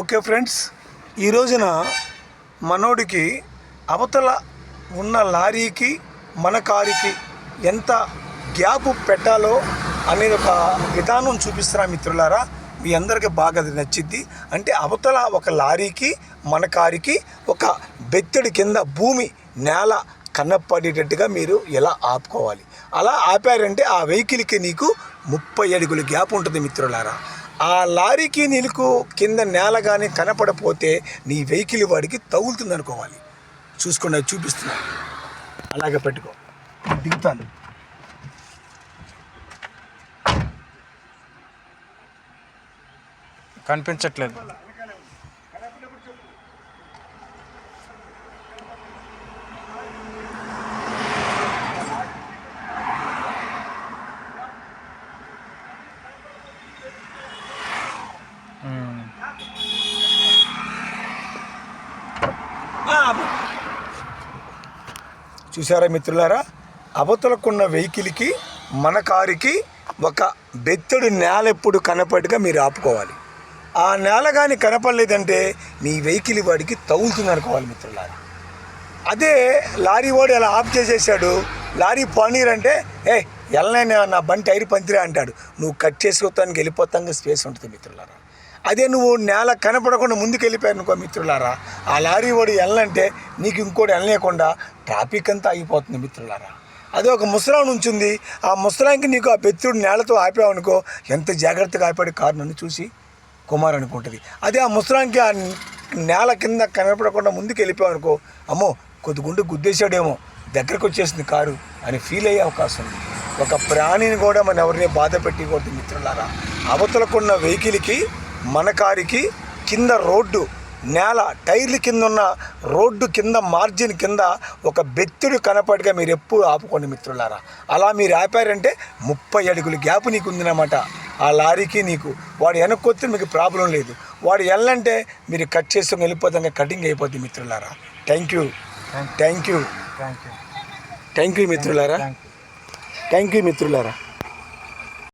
Okay friends ఈ రోజున మనోడికి అవతల ఉన్న లారీకి మన కారుకి ఎంత గ్యాప్ పెట్టాలో అనేది ఒక విధానం చూపిస్తున్నా మిత్రులారా. మీ అందరికీ బాగా అది నచ్చిద్ది. అంటే అవతల ఒక లారీకి మన కారుకి ఒక బెత్తడి కింద భూమి నేల కన్నపడేటట్టుగా మీరు ఎలా ఆపుకోవాలి? అలా ఆపారంటే ఆ వెహికల్కి నీకు ముప్పై అడుగుల గ్యాప్ ఉంటుంది మిత్రులారా. ఆ లారీకి నీకు కింద నేల కానీ కనపడపోతే నీ వెహికల్ వాడికి తగులుతుంది అనుకోవాలి చూసుకోండి అది చూపిస్తున్నా. అలాగే పెట్టుకో. దిగుతాను. కనిపించట్లేదు. చూసారా మిత్రులారా? అవతలకున్న వెహికల్కి మన కారుకి ఒక బెత్తడు నేల ఎప్పుడు కనపడిగా మీరు ఆపుకోవాలి. ఆ నేల కానీ కనపడలేదంటే నీ వెహికల్ వాడికి తగులుతుంది అనుకోవాలి మిత్రులారా. అదే లారీ వాడు ఎలా ఆఫ్ చేసేసాడు? లారీ పనీర్ అంటే ఏ ఎల్లనైనా నా బండి టైర్ పంతిరా అంటాడు. నువ్వు కట్ చేసుకోవటానికి వెళ్ళిపోతాంగా స్పేస్ ఉంటుంది మిత్రులారా. అదే నువ్వు నేల కనపడకుండా ముందుకెళ్ళిపోయావు అనుకో మిత్రులారా. ఆ లారీ వాడు వెళ్ళంటే నీకు ఇంకోటి వెళ్ళలేకుండా ట్రాఫిక్ అంతా అయిపోతుంది మిత్రులారా. అదే ఒక ముసలాం ఉంచుంది. ఆ ముసలాంకి నీకు ఆ పెత్తుడు నేలతో ఆపావనుకో ఎంత జాగ్రత్తగా ఆపాడు కారు నన్ను చూసి? కుమార్ అనుకుంటుంది. అదే ఆ ముసలాంకి ఆ నేల కింద కనపడకుండా ముందుకు వెళ్ళిపోయావనుకో అమ్మో కొద్ది గుండు గుద్దేశాడేమో దగ్గరకు వచ్చేసింది కారు అని ఫీల్ అయ్యే అవకాశం ఉంది. ఒక ప్రాణిని కూడా మనం ఎవరిని బాధ పెట్టకూడదు మిత్రులారా. అవతలకున్న వెహికల్కి మన కారుకి కింద రోడ్డు నేల టైర్ల కింద ఉన్న రోడ్డు కింద మార్జిన్ కింద ఒక బెత్తుడు కనపడిగా మీరు ఎప్పుడు ఆపుకోండి మిత్రులారా. అలా మీరు ఆపారంటే ముప్పై అడుగుల గ్యాప్ నీకు ఉందన్నమాట. ఆ లారీకి నీకు వాడు వెనక్కొస్తే మీకు ప్రాబ్లం లేదు. వాడు వెళ్ళంటే మీరు కట్ చేసుకొని వెళ్ళిపోతాం కటింగ్ అయిపోద్ది మిత్రులారా. Thank you thank you thank you మిత్రులారా. థ్యాంక్ యూ మిత్రులారా.